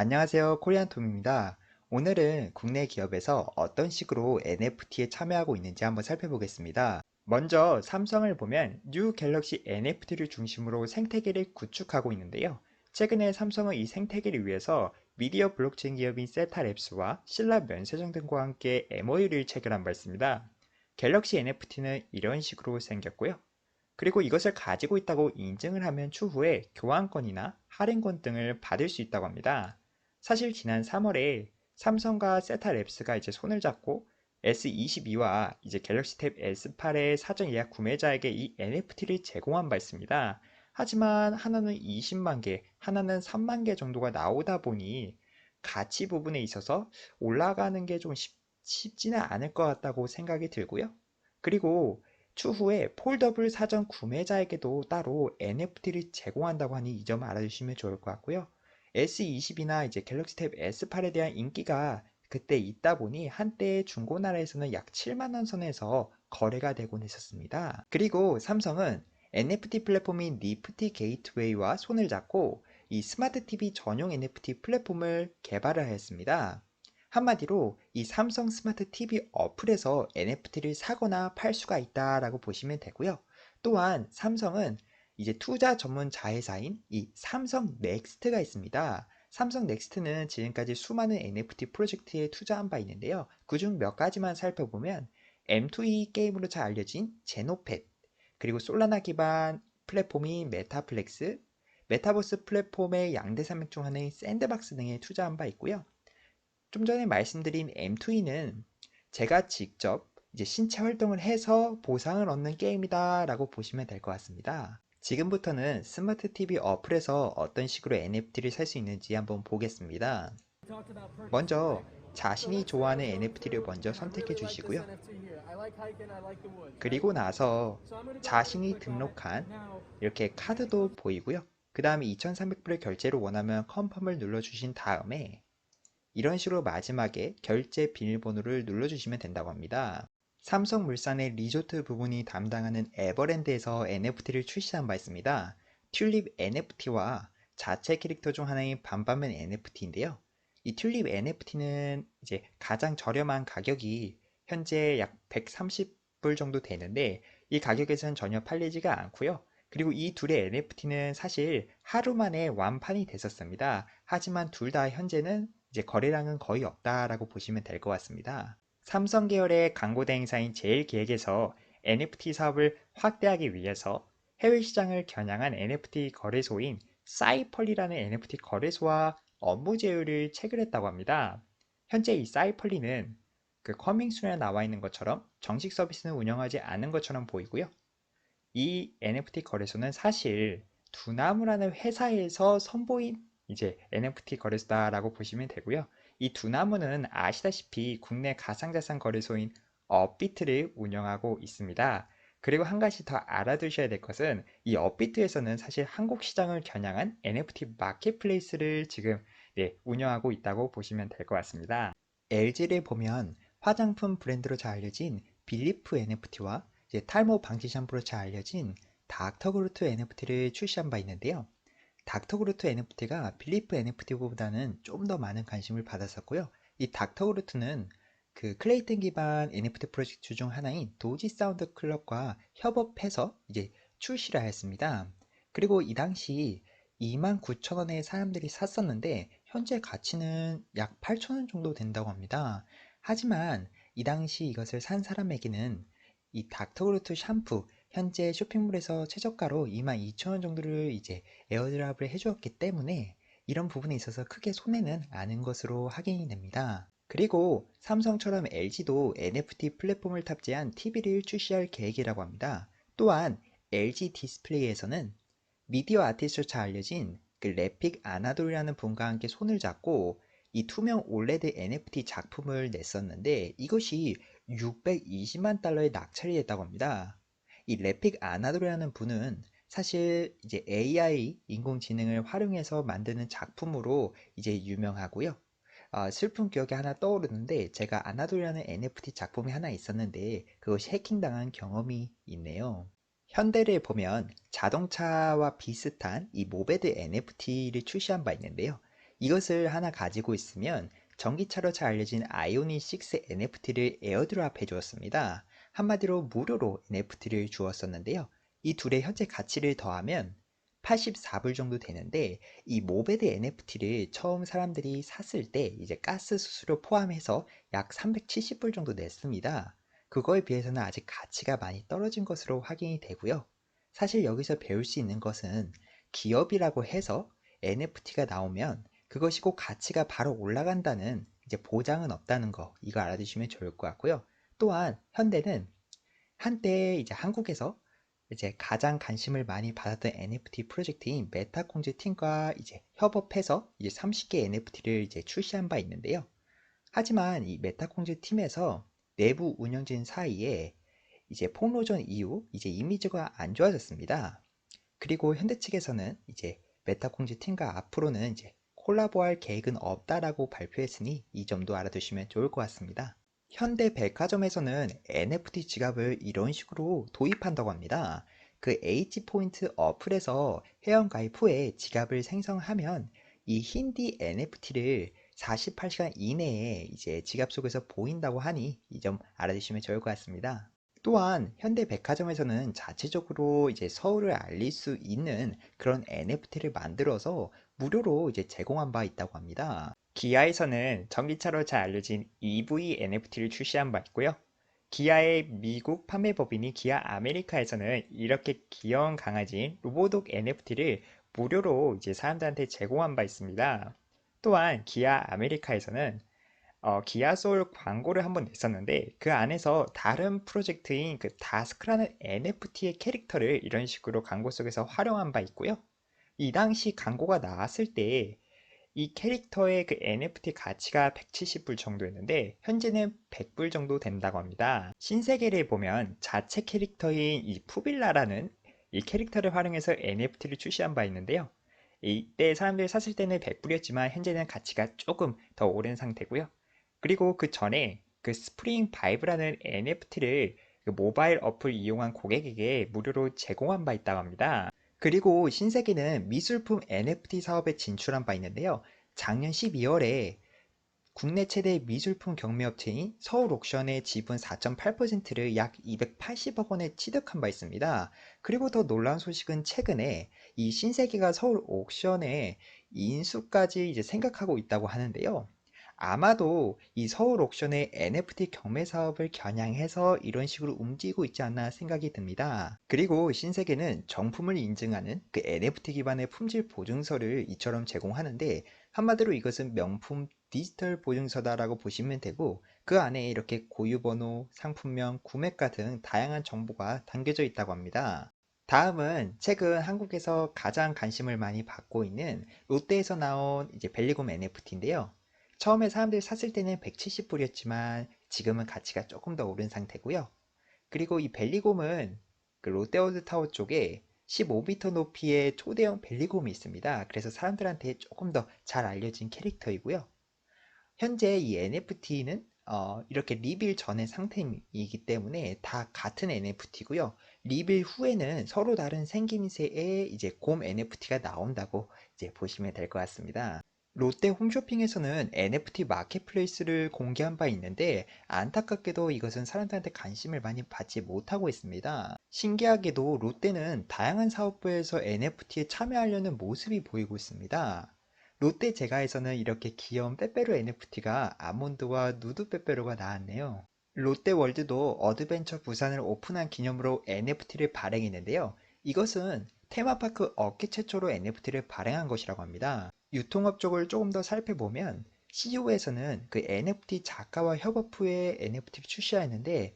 안녕하세요. 코리안톰입니다. 오늘은 국내 기업에서 어떤 식으로 NFT에 참여하고 있는지 한번 살펴보겠습니다. 먼저 삼성을 보면 뉴 갤럭시 NFT를 중심으로 생태계를 구축하고 있는데요. 최근에 삼성은 이 생태계를 위해서 미디어 블록체인 기업인 세타랩스와 신라 면세점 등과 함께 MOU를 체결한 바 있습니다. 갤럭시 NFT는 이런 식으로 생겼고요. 그리고 이것을 가지고 있다고 인증을 하면 추후에 교환권이나 할인권 등을 받을 수 있다고 합니다. 사실 지난 3월에 삼성과 세타랩스가 이제 손을 잡고 S22와 이제 갤럭시 탭 S8의 사전 예약 구매자에게 이 NFT를 제공한 바 있습니다. 하지만 하나는 20만 개, 하나는 3만 개 정도가 나오다 보니 가치 부분에 있어서 올라가는 게 좀 쉽지는 않을 것 같다고 생각이 들고요. 그리고 추후에 폴더블 사전 구매자에게도 따로 NFT를 제공한다고 하니 이 점 알아주시면 좋을 것 같고요. S20이나 이제 갤럭시 탭 S8에 대한 인기가 그때 있다 보니 한때 중고나라에서는 약 7만원 선에서 거래가 되곤 했었습니다. 그리고 삼성은 NFT 플랫폼인 니프티 게이트웨이와 손을 잡고 이 스마트 TV 전용 NFT 플랫폼을 개발을 하였습니다. 한마디로 이 삼성 스마트 TV 어플에서 NFT를 사거나 팔 수가 있다라고 보시면 되고요. 또한 삼성은 이제 투자 전문 자회사인 이 삼성 넥스트가 있습니다. 삼성 넥스트는 지금까지 수많은 NFT 프로젝트에 투자한 바 있는데요. 그중 몇 가지만 살펴보면 M2E 게임으로 잘 알려진 제노펫, 그리고 솔라나 기반 플랫폼인 메타플렉스, 메타버스 플랫폼의 양대 산맥 중 하나인 샌드박스 등에 투자한 바 있고요. 좀 전에 말씀드린 M2E는 제가 직접 이제 신체 활동을 해서 보상을 얻는 게임이다 라고 보시면 될 것 같습니다. 지금부터는 스마트 TV 어플에서 어떤 식으로 NFT를 살 수 있는지 한번 보겠습니다. 먼저 자신이 좋아하는 NFT를 먼저 선택해 주시고요. 그리고 나서 자신이 등록한 이렇게 카드도 보이고요. 그 다음에 2300불의 결제를 원하면 컨펌을 눌러주신 다음에 이런 식으로 마지막에 결제 비밀번호를 눌러주시면 된다고 합니다. 삼성물산의 리조트 부분이 담당하는 에버랜드에서 NFT를 출시한 바 있습니다. 튤립 NFT와 자체 캐릭터 중 하나인 반반맨 NFT인데요. 이 튤립 NFT는 이제 가장 저렴한 가격이 현재 약 130불 정도 되는데 이 가격에선 전혀 팔리지가 않고요. 그리고 이 둘의 NFT는 사실 하루 만에 완판이 됐었습니다. 하지만 둘 다 현재는 이제 거래량은 거의 없다라고 보시면 될 것 같습니다. 삼성 계열의 광고 대행사인 제일기획에서 NFT 사업을 확대하기 위해서 해외 시장을 겨냥한 NFT 거래소인 사이펄리라는 NFT 거래소와 업무 제휴를 체결했다고 합니다. 현재 이 사이펄리는 그 커밍순에 나와 있는 것처럼 정식 서비스는 운영하지 않은 것처럼 보이고요. 이 NFT 거래소는 사실 두나무라는 회사에서 선보인 이제 NFT 거래소다라고 보시면 되고요. 이 두 나무는 아시다시피 국내 가상자산 거래소인 업비트를 운영하고 있습니다. 그리고 한 가지 더 알아두셔야 될 것은 이 업비트에서는 사실 한국 시장을 겨냥한 NFT 마켓플레이스를 지금 네, 운영하고 있다고 보시면 될 것 같습니다. LG를 보면 화장품 브랜드로 잘 알려진 빌리프 NFT와 탈모 방지 샴푸로 잘 알려진 닥터그루트 NFT를 출시한 바 있는데요. 닥터그루트 NFT가 필리프 NFT보다는 좀 더 많은 관심을 받았었고요. 이 닥터그루트는 그 클레이튼 기반 NFT 프로젝트 중 하나인 도지 사운드 클럽과 협업해서 이제 출시를 하였습니다. 그리고 이 당시 29,000원에 사람들이 샀었는데 현재 가치는 약 8,000원 정도 된다고 합니다. 하지만 이 당시 이것을 산 사람에게는 이 닥터그루트 샴푸 현재 쇼핑몰에서 최저가로 22,000원 정도를 이제 에어드랍을 해주었기 때문에 이런 부분에 있어서 크게 손해는 아는 것으로 확인이 됩니다. 그리고 삼성처럼 LG도 NFT 플랫폼을 탑재한 TV를 출시할 계획이라고 합니다. 또한 LG 디스플레이에서는 미디어 아티스트로 잘 알려진 그 래픽 아나돌이라는 분과 함께 손을 잡고 이 투명 올레드 NFT 작품을 냈었는데 이것이 620만 달러에 낙찰이 됐다고 합니다. 이 레픽 아나도라는 분은 사실 이제 AI 인공지능을 활용해서 만드는 작품으로 이제 유명하고요. 어, 슬픈 기억이 하나 떠오르는데 제가 아나도라는 NFT 작품이 하나 있었는데 그것이 해킹당한 경험이 있네요. 현대를 보면 자동차와 비슷한 이 모베드 NFT를 출시한 바 있는데요. 이것을 하나 가지고 있으면 전기차로 잘 알려진 아이오닉 6 NFT를 에어드랍 해주었습니다. 한마디로 무료로 NFT를 주었었는데요. 이 둘의 현재 가치를 더하면 84불 정도 되는데 이 모베드 NFT를 처음 사람들이 샀을 때 이제 가스 수수료 포함해서 약 370불 정도 냈습니다. 그거에 비해서는 아직 가치가 많이 떨어진 것으로 확인이 되고요. 사실 여기서 배울 수 있는 것은 기업이라고 해서 NFT가 나오면 그것이 꼭 가치가 바로 올라간다는 이제 보장은 없다는 거 이거 알아두시면 좋을 것 같고요. 또한 현대는 한때 이제 한국에서 이제 가장 관심을 많이 받았던 NFT 프로젝트인 메타콩즈 팀과 이제 협업해서 이제 30개 NFT를 이제 출시한 바 있는데요. 하지만 이 메타콩즈 팀에서 내부 운영진 사이에 이제 폭로전 이후 이제 이미지가 안 좋아졌습니다. 그리고 현대 측에서는 이제 메타콩즈 팀과 앞으로는 이제 콜라보할 계획은 없다라고 발표했으니 이 점도 알아두시면 좋을 것 같습니다. 현대 백화점에서는 NFT 지갑을 이런 식으로 도입한다고 합니다. 그 H포인트 어플에서 회원 가입 후에 지갑을 생성하면 이 힌디 NFT를 48시간 이내에 이제 지갑 속에서 보인다고 하니 이 점 알아두시면 좋을 것 같습니다. 또한 현대 백화점에서는 자체적으로 이제 서울을 알릴 수 있는 그런 NFT를 만들어서 무료로 이제 제공한 바 있다고 합니다. 기아에서는 전기차로 잘 알려진 EV NFT를 출시한 바 있고요. 기아의 미국 판매법인인 기아 아메리카에서는 이렇게 귀여운 강아지인 로보독 NFT를 무료로 이제 사람들한테 제공한 바 있습니다. 또한 기아 아메리카에서는 어, 기아 소울 광고를 한번 냈었는데 그 안에서 다른 프로젝트인 그 다스크라는 NFT의 캐릭터를 이런 식으로 광고 속에서 활용한 바 있고요. 이 당시 광고가 나왔을 때 이 캐릭터의 그 NFT 가치가 170불 정도였는데 현재는 100불 정도 된다고 합니다. 신세계를 보면 자체 캐릭터인 이 푸빌라라는 이 캐릭터를 활용해서 NFT를 출시한 바 있는데요. 이때 사람들이 샀을 때는 100불이었지만 현재는 가치가 조금 더 오른 상태고요. 그리고 그 전에 그 스프링 바이브라는 NFT를 그 모바일 어플 이용한 고객에게 무료로 제공한 바 있다고 합니다. 그리고 신세계는 미술품 NFT 사업에 진출한 바 있는데요. 작년 12월에 국내 최대 미술품 경매업체인 서울 옥션의 지분 4.8%를 약 280억 원에 취득한 바 있습니다. 그리고 더 놀라운 소식은 최근에 이 신세계가 서울 옥션에 인수까지 이제 생각하고 있다고 하는데요. 아마도 이 서울 옥션의 NFT 경매 사업을 겨냥해서 이런 식으로 움직이고 있지 않나 생각이 듭니다. 그리고 신세계는 정품을 인증하는 그 NFT 기반의 품질 보증서를 이처럼 제공하는데 한마디로 이것은 명품 디지털 보증서다라고 보시면 되고 그 안에 이렇게 고유번호, 상품명, 구매가 등 다양한 정보가 담겨져 있다고 합니다. 다음은 최근 한국에서 가장 관심을 많이 받고 있는 롯데에서 나온 이제 벨리곰 NFT인데요. 처음에 사람들이 샀을 때는 170불이었지만 지금은 가치가 조금 더 오른 상태고요. 그리고 이 벨리곰은 그 롯데월드 타워 쪽에 15m 높이의 초대형 벨리곰이 있습니다. 그래서 사람들한테 조금 더 잘 알려진 캐릭터이고요. 현재 이 NFT는 어, 이렇게 리빌 전의 상태이기 때문에 다 같은 NFT고요. 리빌 후에는 서로 다른 생김새의 이제 곰 NFT가 나온다고 이제 보시면 될 것 같습니다. 롯데 홈쇼핑에서는 NFT 마켓플레이스를 공개한 바 있는데 안타깝게도 이것은 사람들한테 관심을 많이 받지 못하고 있습니다. 신기하게도 롯데는 다양한 사업부에서 NFT에 참여하려는 모습이 보이고 있습니다. 롯데 제가에서는 이렇게 귀여운 빼빼로 NFT가 아몬드와 누드 빼빼로가 나왔네요. 롯데월드도 어드벤처 부산을 오픈한 기념으로 NFT를 발행했는데요. 이것은 테마파크 업계 최초로 NFT를 발행한 것이라고 합니다. 유통업 쪽을 조금 더 살펴보면 CEO에서는 그 NFT 작가와 협업 후에 NFT를 출시하였는데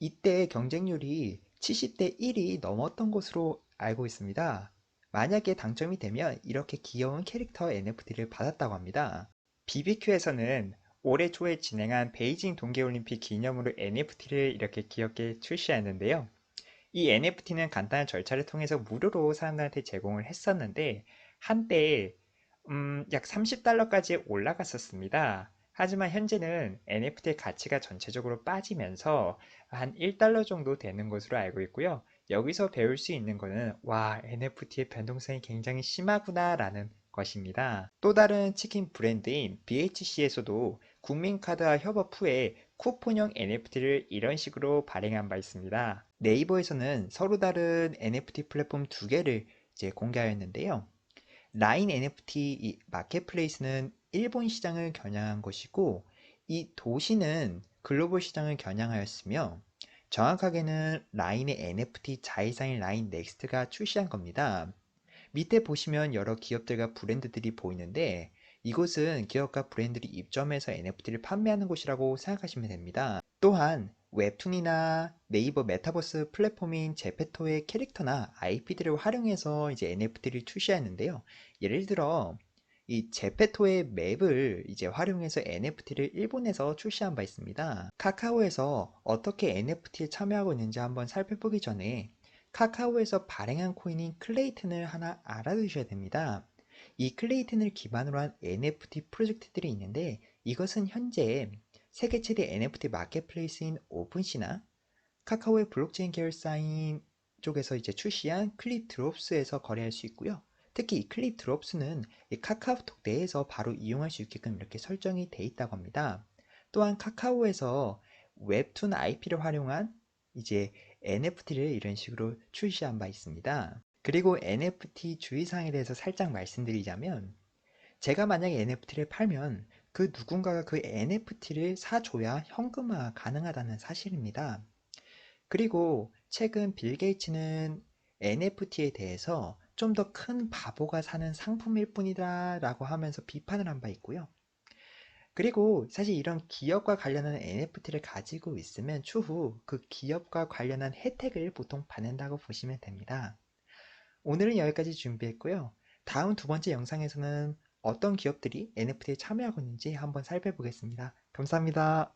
이때 경쟁률이 70대 1이 넘었던 것으로 알고 있습니다. 만약에 당첨이 되면 이렇게 귀여운 캐릭터 NFT를 받았다고 합니다. BBQ에서는 올해 초에 진행한 베이징 동계올림픽 기념으로 NFT를 이렇게 귀엽게 출시했는데요. 이 NFT는 간단한 절차를 통해서 무료로 사람들한테 제공을 했었는데 한때 음, 약 30달러까지 올라갔었습니다. 하지만 현재는 NFT의 가치가 전체적으로 빠지면서 한 1달러 정도 되는 것으로 알고 있고요. 여기서 배울 수 있는 것은 와 NFT의 변동성이 굉장히 심하구나 라는 것입니다. 또 다른 치킨 브랜드인 BHC에서도 국민카드와 협업 후에 쿠폰형 NFT를 이런 식으로 발행한 바 있습니다. 네이버에서는 서로 다른 NFT 플랫폼 두 개를 이제 공개하였는데요. 라인 NFT 이 마켓플레이스는 일본 시장을 겨냥한 것이고 이 도시는 글로벌 시장을 겨냥하였으며 정확하게는 라인의 NFT 자회사인 라인 넥스트가 출시한 겁니다. 밑에 보시면 여러 기업들과 브랜드들이 보이는데 이곳은 기업과 브랜드들이 입점해서 NFT를 판매하는 곳이라고 생각하시면 됩니다. 또한 웹툰이나 네이버 메타버스 플랫폼인 제페토의 캐릭터나 IP들을 활용해서 이제 NFT를 출시하는데요. 예를 들어 이 제페토의 맵을 이제 활용해서 NFT를 일본에서 출시한 바 있습니다. 카카오에서 어떻게 NFT에 참여하고 있는지 한번 살펴보기 전에 카카오에서 발행한 코인인 클레이튼을 하나 알아두셔야 됩니다. 이 클레이튼을 기반으로 한 NFT 프로젝트들이 있는데 이것은 현재 세계 최대 NFT 마켓플레이스인 오픈시나 카카오의 블록체인 계열사인 쪽에서 이제 출시한 클립 드롭스에서 거래할 수 있고요. 특히 이 클립 드롭스는 이 카카오톡 내에서 바로 이용할 수 있게끔 이렇게 설정이 돼 있다고 합니다. 또한 카카오에서 웹툰 IP를 활용한 이제 NFT를 이런 식으로 출시한 바 있습니다. 그리고 NFT 주의사항에 대해서 살짝 말씀드리자면 제가 만약에 NFT를 팔면 그 누군가가 그 NFT를 사줘야 현금화 가능하다는 사실입니다. 그리고 최근 빌 게이츠는 NFT에 대해서 좀 더 큰 바보가 사는 상품일 뿐이다 라고 하면서 비판을 한 바 있고요. 그리고 사실 이런 기업과 관련한 NFT를 가지고 있으면 추후 그 기업과 관련한 혜택을 보통 받는다고 보시면 됩니다. 오늘은 여기까지 준비했고요. 다음 두 번째 영상에서는 어떤 기업들이 NFT에 참여하고 있는지 한번 살펴보겠습니다. 감사합니다.